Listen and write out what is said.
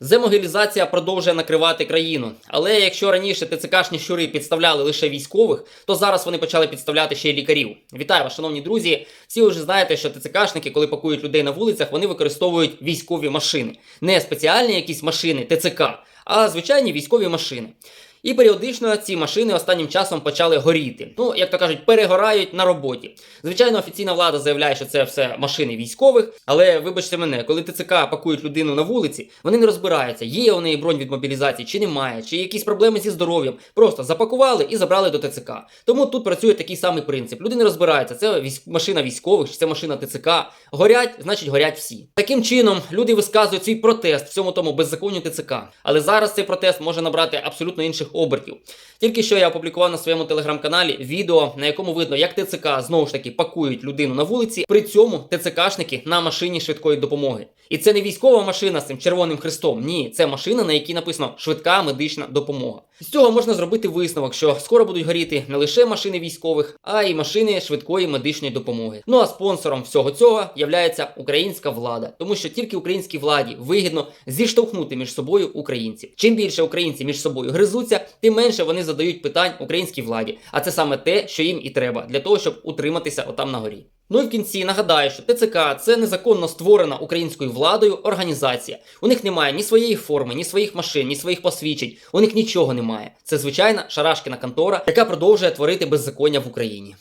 Земогілізація продовжує накривати країну. Але якщо раніше ТЦКшні щури підставляли лише військових, то зараз вони почали підставляти ще й лікарів. Вітаю вас, шановні друзі. Всі вже знаєте, що ТЦКшники, коли пакують людей на вулицях, вони використовують військові машини, не спеціальні якісь машини ТЦК, а звичайні військові машини. І періодично ці машини останнім часом почали горіти. Ну, як то кажуть, перегорають на роботі. Звичайно, офіційна влада заявляє, що це все машини військових, але вибачте мене, коли ТЦК пакують людину на вулиці, вони не розбираються, є у неї бронь від мобілізації чи немає, чи якісь проблеми зі здоров'ям. Просто запакували і забрали до ТЦК. Тому тут працює такий самий принцип. Люди не розбираються, це машина військових, чи це машина ТЦК. Горять, значить горять всі. Таким чином, люди висказують свій протест всьому тому беззаконню ТЦК. Але зараз цей протест може набрати абсолютно інших обертів. Тільки що я опублікував на своєму телеграм-каналі відео, на якому видно, як ТЦК знову ж таки пакують людину на вулиці. При цьому ТЦКшники на машині швидкої допомоги. І це не військова машина з цим червоним хрестом. Ні, це машина, на якій написано швидка медична допомога. З цього можна зробити висновок, що скоро будуть горіти не лише машини військових, а й машини швидкої медичної допомоги. Ну а спонсором всього цього являється українська влада, тому що тільки українській владі вигідно зіштовхнути між собою українців. Чим більше українці між собою гризуться, тим менше вони задають питань українській владі. А це саме те, що їм і треба для того, щоб утриматися отам на горі. Ну і в кінці нагадаю, що ТЦК це незаконно створена українською владою організація. У них немає ні своєї форми, ні своїх машин, ні своїх посвідчень. У них нічого немає. Це звичайна шарашкіна контора, яка продовжує творити беззаконня в Україні.